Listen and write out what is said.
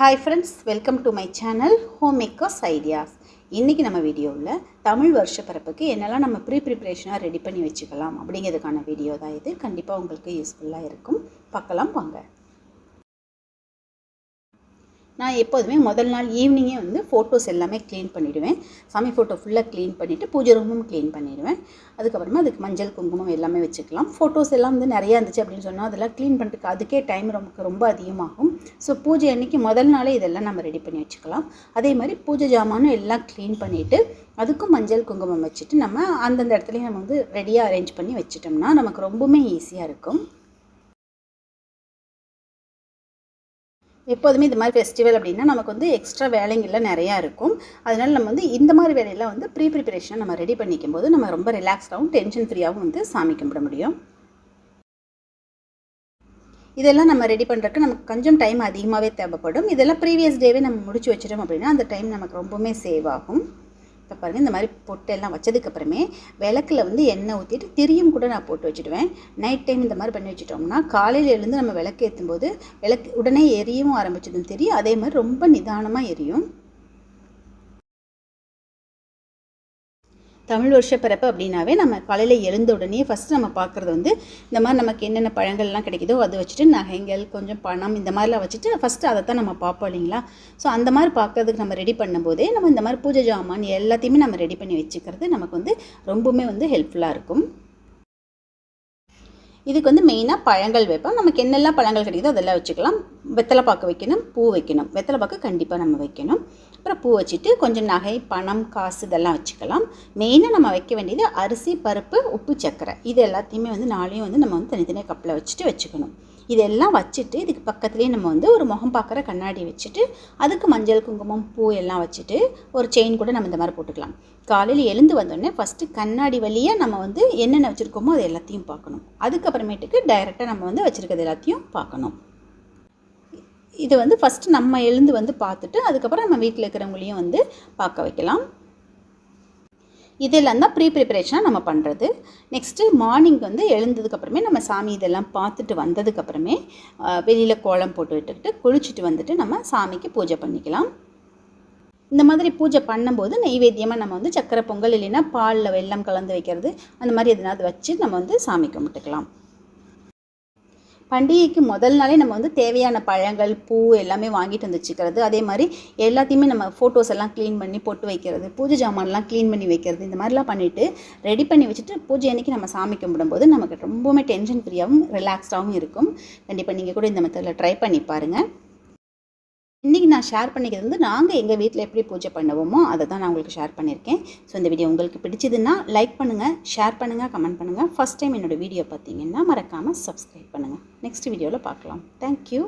Hi friends welcome to my channel home makers ideas இன்றைக்கி நம்ம வீடியோவில் தமிழ் வருஷ பிறப்புக்கு என்னெல்லாம் நம்ம ப்ரீ ப்ரிப்ரேஷனாக ரெடி பண்ணி வச்சுக்கலாம் அப்படிங்கிறதுக்கான வீடியோ தான் இது. கண்டிப்பாக உங்களுக்கு யூஸ்ஃபுல்லாக இருக்கும். பார்க்கலாம் வாங்க. நான் எப்போதுமே முதல் நாள் ஈவினிங்கே வந்து ஃபோட்டோஸ் எல்லாமே க்ளீன் பண்ணிவிடுவேன் சாமி ஃபோட்டோ ஃபுல்லாக க்ளீன் பண்ணிவிட்டு பூஜை ரூமும் க்ளீன் பண்ணிவிடுவேன் அதுக்கப்புறமா அதுக்கு மஞ்சள் குங்குமம் எல்லாமே வச்சுக்கலாம். ஃபோட்டோஸ் எல்லாம் வந்து நிறையா இருந்துச்சு அப்படின்னு சொன்னால் அதெல்லாம் க்ளீன் பண்ணுறதுக்கு அதுக்கே டைம் நமக்கு ரொம்ப அதிகமாகும். ஸோ பூஜை அன்னைக்கு முதல் நாளே இதெல்லாம் நம்ம ரெடி பண்ணி வச்சுக்கலாம். அதே மாதிரி பூஜை ஜாமானும் எல்லாம் க்ளீன் பண்ணிவிட்டு அதுக்கும் மஞ்சள் குங்குமம் வச்சுட்டு நம்ம அந்தந்த இடத்துலையும் நம்ம வந்து ரெடியாக அரேஞ்ச் பண்ணி வச்சுட்டோம்னா நமக்கு ரொம்பவுமே ஈஸியாக இருக்கும். எப்போதுமே இந்த மாதிரி ஃபெஸ்டிவல் அப்படின்னா நமக்கு வந்து எக்ஸ்ட்ரா வேலைங்கள்லாம் நிறையா இருக்கும். அதனால் நம்ம வந்து இந்த மாதிரி வேலையெல்லாம் வந்து ப்ரீ ப்ரிப்பரேஷனை நம்ம ரெடி பண்ணிக்கும் போது நம்ம ரொம்ப ரிலாக்ஸ்டாகவும் டென்ஷன் ஃப்ரீயாகவும் வந்து சாமி கும்பிட முடியும். இதெல்லாம் நம்ம ரெடி பண்ணுறதுக்கு நமக்கு கொஞ்சம் டைம் அதிகமாகவே தேவைப்படும். இதெல்லாம் ப்ரீவியஸ் டேவே நம்ம முடிச்சு வச்சிட்டோம் அப்படின்னா அந்த டைம் நமக்கு ரொம்பவுமே சேவ் ஆகும். இப்போ பாருங்கள் இந்த மாதிரி பொட்டெல்லாம் வச்சதுக்கப்புறமே விளக்கில் வந்து எண்ணெய் ஊற்றிட்டு திரியும் கூட நான் போட்டு வச்சுடுவேன். நைட் டைம் இந்த மாதிரி பண்ணி வச்சுட்டோம்னா காலையில் எழுந்து நம்ம விளக்கு ஏற்றும் போது விளக்கு உடனே எரியவும் ஆரம்பிச்சதும் தெரியும் அதே மாதிரி ரொம்ப நிதானமாக எரியும். தமிழ் வருஷ பிறப்பு அப்படின்னாவே நம்ம காலையில் எழுந்த உடனே ஃபஸ்ட்டு நம்ம பார்க்குறது வந்து இந்த மாதிரி நமக்கு என்னென்ன பழங்கள்லாம் கிடைக்குதோ அதை வச்சுட்டு நகைகள் கொஞ்சம் பணம் இந்த மாதிரிலாம் வச்சுட்டு ஃபஸ்ட்டு அதை தான் நம்ம பார்ப்போம் இல்லைங்களா? ஸோ அந்த மாதிரி பார்க்கறதுக்கு நம்ம ரெடி பண்ணும்போதே நம்ம இந்த மாதிரி பூஜை ஜாமான் எல்லாத்தையுமே நம்ம ரெடி பண்ணி வச்சுக்கிறது நமக்கு வந்து ரொம்பவுமே வந்து ஹெல்ப்ஃபுல்லாக இருக்கும். இதுக்கு வந்து மெயினாக பழங்கள் வைப்போம். நமக்கு என்னெல்லாம் பழங்கள் கிடைக்குதோ அதெல்லாம் வச்சுக்கலாம். வெத்தலை பாக்கு வைக்கணும் பூ வைக்கணும். வெத்தலை பாக்கு கண்டிப்பாக நம்ம வைக்கணும். அப்புறம் பூ வச்சுட்டு கொஞ்சம் நகை பணம் காசு இதெல்லாம் வச்சுக்கலாம். மெயினாக நம்ம வைக்க வேண்டியது அரிசி பருப்பு உப்பு சர்க்கரை. இது எல்லாத்தையுமே வந்து நாளையும் வந்து நம்ம வந்து தனித்தனியாக கப்பில் வச்சுட்டு வச்சுக்கணும். இதெல்லாம் வச்சுட்டு இதுக்கு பக்கத்துலேயே நம்ம வந்து ஒரு முகம் பார்க்குற கண்ணாடி வச்சுட்டு அதுக்கு மஞ்சள் குங்குமம் பூ எல்லாம் வச்சுட்டு ஒரு செயின் கூட நம்ம இந்த மாதிரி போட்டுக்கலாம். காலையில் எழுந்து வந்தோடனே ஃபஸ்ட்டு கண்ணாடி வழியாக நம்ம வந்து என்னென்ன வச்சுருக்கோமோ அது எல்லாத்தையும் பார்க்கணும். அதுக்கு அதுக்கப்புறமேட்டுக்கு டைரெக்டாக நம்ம வந்து வச்சுருக்கிறது எல்லாத்தையும் பார்க்கணும். இது வந்து ஃபஸ்ட்டு நம்ம எழுந்து வந்து பார்த்துட்டு அதுக்கப்புறம் நம்ம வீட்டில் இருக்கிறவங்களையும் வந்து பார்க்க வைக்கலாம். இதெல்லாம் தான் ப்ரீ ப்ரிப்பரேஷனாக நம்ம பண்ணுறது நெக்ஸ்ட்டு மார்னிங் வந்து எழுந்ததுக்கப்புறமே நம்ம சாமி இதெல்லாம் பார்த்துட்டு வந்ததுக்கப்புறமே வெளியில் கோலம் போட்டு விட்டுக்கிட்டு குளிச்சுட்டு வந்துட்டு நம்ம சாமிக்கு பூஜை பண்ணிக்கலாம். இந்த மாதிரி பூஜை பண்ணும்போது நெய்வேத்தியமாக நம்ம வந்து சக்கரை பொங்கல் இல்லைன்னா பாலில் வெள்ளம் கலந்து வைக்கிறது அந்த மாதிரி எதனாவது வச்சு நம்ம வந்து சாமி கும்பிட்டுக்கலாம். பண்டிகைக்கு முதல் நாளே நம்ம வந்து தேவையான பழங்கள் பூ எல்லாமே வாங்கிட்டு வந்து வச்சுக்கிறது. அதே மாதிரி எல்லாத்தையுமே நம்ம ஃபோட்டோஸ் எல்லாம் க்ளீன் பண்ணி போட்டு வைக்கிறது பூஜை ஜாமான்லாம் க்ளீன் பண்ணி வைக்கிறது இந்த மாதிரிலாம் பண்ணிவிட்டு ரெடி பண்ணி வச்சுட்டு பூஜை அன்றைக்கி நம்ம சாமி கும்பிடும்போது நமக்கு ரொம்பவுமே டென்ஷன் ஃப்ரீயாகவும் ரிலாக்ஸ்டாகவும் இருக்கும். கண்டிப்பாக நீங்கள் கூட இந்த மெத்தடில் ட்ரை பண்ணி பாருங்கள் இன்றைக்கி நான் ஷேர் பண்ணிக்கிறது வந்து நாங்கள் எங்கள் வீட்டில் எப்படி பூஜை பண்ணுவோமோ அதை தான் நான் உங்களுக்கு ஷேர் பண்ணியிருக்கேன். ஸோ இந்த வீடியோ உங்களுக்கு பிடிச்சதுன்னா லைக் பண்ணுங்கள் ஷேர் பண்ணுங்கள் கமெண்ட் பண்ணுங்கள் ஃபஸ்ட் டைம் என்னோடய வீடியோ பார்த்தீங்கன்னா மறக்காமல் சப்ஸ்கிரைப் பண்ணுங்கள் நெக்ஸ்ட் வீடியோவில் பார்க்கலாம். தேங்க்யூ